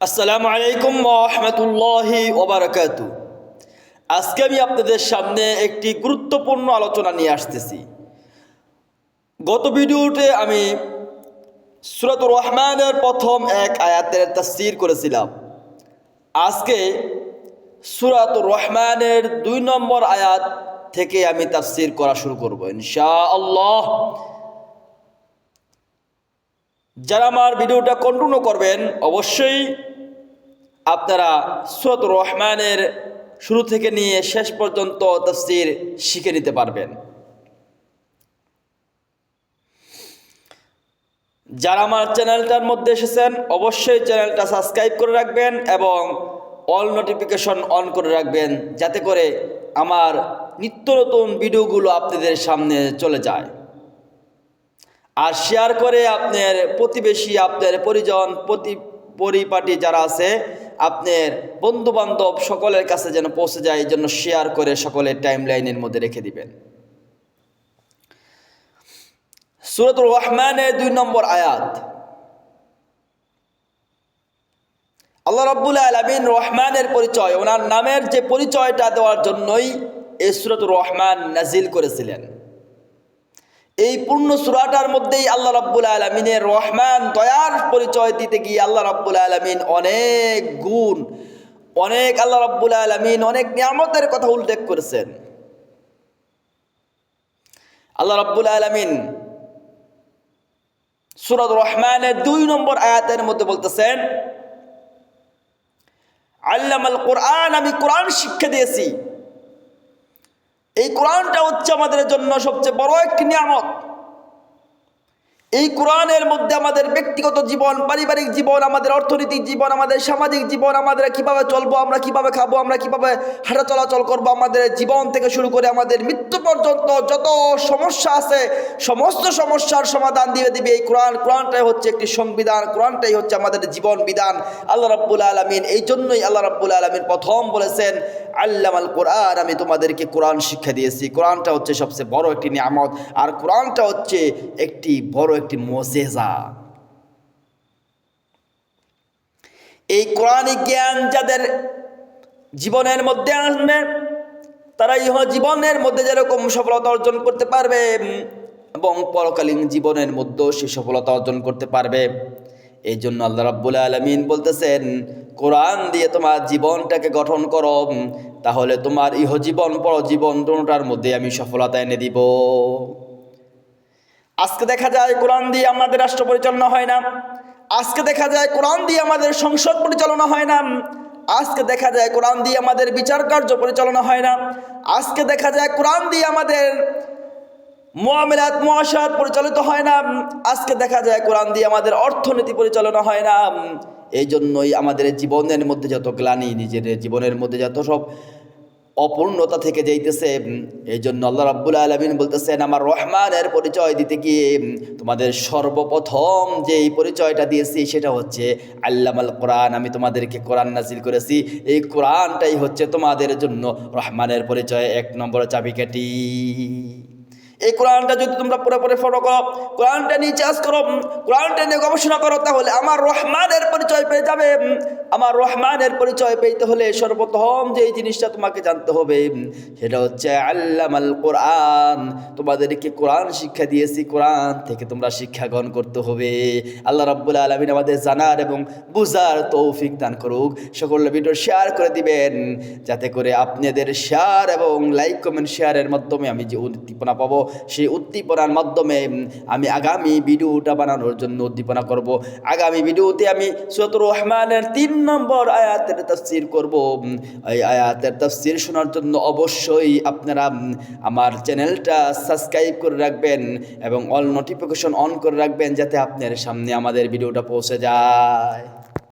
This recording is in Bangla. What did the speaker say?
আসসালামু আলাইকুম রহমতুল্লাহি ওবরাকাতু আজকে আমি আপনাদের সামনে একটি গুরুত্বপূর্ণ আলোচনা নিয়ে আসতেছি। গত ভিডিওতে আমি সুরাতুর রহমানের প্রথম এক আয়াতের তাফসীর করেছিলাম। আজকে সুরাতুর রহমানের দুই নম্বর আয়াত থেকে আমি তাফসীর করা শুরু করব ইনশা আল্লাহ যারা আমার ভিডিওটা কন্টিনিউ করবেন, অবশ্যই আপনারা সুরত রহমানের শুরু থেকে নিয়ে শেষ পর্যন্ত তফসির শিখে নিতে পারবেন। যারা আমার চ্যানেলটার মধ্যে এসেছেন, অবশ্যই চ্যানেলটা সাবস্ক্রাইব করে রাখবেন এবং অল নোটিফিকেশন অন করে রাখবেন, যাতে করে আমার নিত্য নতুন ভিডিওগুলো আপনাদের সামনে চলে যায়। আর শেয়ার করে আপনার প্রতিবেশী, আপনার পরিজন, প্রতি পরিপাটি যারা আছে আপনার বন্ধু বান্ধব সকলের কাছে যেন পৌঁছে যায়, এই জন্য শেয়ার করে সকলের টাইম লাইনের মধ্যে রেখে দিবেন। সুরতুল রহমানের দুই নম্বর আয়াত। আল্লাহ রব্বুল আলমিন রহমানের পরিচয়, ওনার নামের যে পরিচয়টা দেওয়ার জন্যই এই সুরতুর রহমান নাজিল করেছিলেন। এই পূর্ণ সুরাটার মধ্যেই আল্লাহ রাব্বুল আলমিনের রহমান দয়ার পরিচয় দিতে গিয়ে আল্লাহ রাব্বুল আলমিন অনেক গুণ, অনেক আল্লাহ রাব্বুল আলমিন অনেক নিয়ামতের কথা উল্লেখ করেছেন। আল্লাহ রাব্বুল আলমিন সুরত রহমানের দুই নম্বর আয়াতের মধ্যে বলতেছেন, আল্লামাল কোরআন আমি কোরআন শিক্ষা দিয়েছি। এই কোরআনটা হচ্ছে আমাদের জন্য সবচেয়ে বড় একটি নিয়ামত। এই কোরআনের মধ্যে আমাদের ব্যক্তিগত জীবন, পারিবারিক জীবন, আমাদের অর্থনৈতিক জীবন, আমাদের সামাজিক জীবন, আমাদের কীভাবে চলবো, আমরা কীভাবে খাব, আমরা কীভাবে হাঁটা চলাচল করব, আমাদের জীবন থেকে শুরু করে আমাদের মৃত্যু পর্যন্ত যত সমস্যা আছে, সমস্ত সমস্যার সমাধান দিয়ে দিবে এই কোরআন। কোরআনটাই হচ্ছে একটি সংবিধান, কোরআনটাই হচ্ছে আমাদের জীবন বিধান। আল্লাহ রাব্বুল আলমিন এই জন্যই আল্লাহ রাব্বুল আলমিন প্রথম বলেছেন, আল্লামাল কোরআন, আমি তোমাদেরকে কোরআন শিক্ষা দিয়েছি। কোরআনটা হচ্ছে সবচেয়ে বড় একটি নিয়ামত, আর কোরআনটা হচ্ছে একটি বড় একটি মোজেজা এই কোরআন জ্ঞান যাদের জীবনের মধ্যে আসবে তারা ইহ জীবনের মধ্যে যেরকম সফলতা অর্জন করতে পারবে, এবং পরকালীন জীবনের মধ্যেও সে সফলতা অর্জন করতে পারবে। এই জন্য আল্লাহ রাব্বুল আলমিন বলতেছেন, কোরআন দিয়ে তোমার জীবনটাকে গঠন করো, তাহলে তোমার ইহ ইহজীবন পরজীবন দুটার মধ্যে আমি সফলতা এনে দিব। আজকে দেখা যায় কোরআন দিয়ে আমাদের রাষ্ট্র পরিচালনা হয় না। আজকে দেখা যায় কোরআন দিয়ে আমাদের সংসদ পরিচালনা হয় না। আজকে দেখা যায় কোরআন দিয়ে আমাদের বিচার কার্য পরিচালনা হয় না। আজকে দেখা যায় কোরআন দিয়ে আমাদের মোয়ামেলাত মহাসাদ পরিচালিত হয় না। আজকে দেখা যায় কোরআন দিয়ে আমাদের অর্থনীতি পরিচালনা হয় না। এই জন্যই আমাদের জীবনের মধ্যে যত গ্লানি, নিজের জীবনের মধ্যে যত সব অপূর্ণতা থেকে যাইতেছে এই জন্য আল্লাহ রাব্বুল আলমিন বলতেছেন, আমার রহমানের পরিচয় দিতে গিয়ে তোমাদের সর্বপ্রথম যে এই পরিচয়টা দিয়েছি সেটা হচ্ছে আল্লামাল কোরআন। আমি তোমাদেরকে কোরআন নাজিল করেছি। এই কোরআনটাই হচ্ছে তোমাদের জন্য রহমানের পরিচয়। এক নম্বর চাবিকাঠি। এই কোরআনটা যদি তোমরা পুরোপুরি ফলো করো, কোরআনটা নিয়ে চাষ করো কোরআনটা নিয়ে গবেষণা করো, তাহলে আমার রহমানের পরিচয় পেয়ে যাবে আমার রহমানের পরিচয় পেতে হলে সর্বপ্রথম যে এই জিনিসটা তোমাকে জানতে হবে সেটা হচ্ছে আল্লামাল কোরআন। তোমাদেরকে কোরআন শিক্ষা দিয়েছি, কোরআন থেকে তোমরা শিক্ষা গ্রহণ করতে হবে। আল্লাহ রাব্বুল আলমিন আমাদের জানার এবং বুঝার তৌফিক দান করুক। সকল ভিডিও শেয়ার করে দিবেন, যাতে করে আপনাদের শেয়ার এবং লাইক কমেন্ট শেয়ারের মাধ্যমে আমি যে উদ্দীপনা পাবো সেই উদ্দীপনার মাধ্যমে আমি আগামী ভিডিওটা বানানোর জন্য উদ্দীপনা করব। আগামী ভিডিওতে আমি সতর রহমানের তিন নম্বর আয়াতের তফসির করব। এই আয়াতের তফসির শোনার জন্য অবশ্যই আপনারা আমার চ্যানেলটা সাবস্ক্রাইব করে রাখবেন এবং অল নোটিফিকেশন অন করে রাখবেন যাতে আপনার সামনে আমাদের ভিডিওটা পৌঁছে যায়।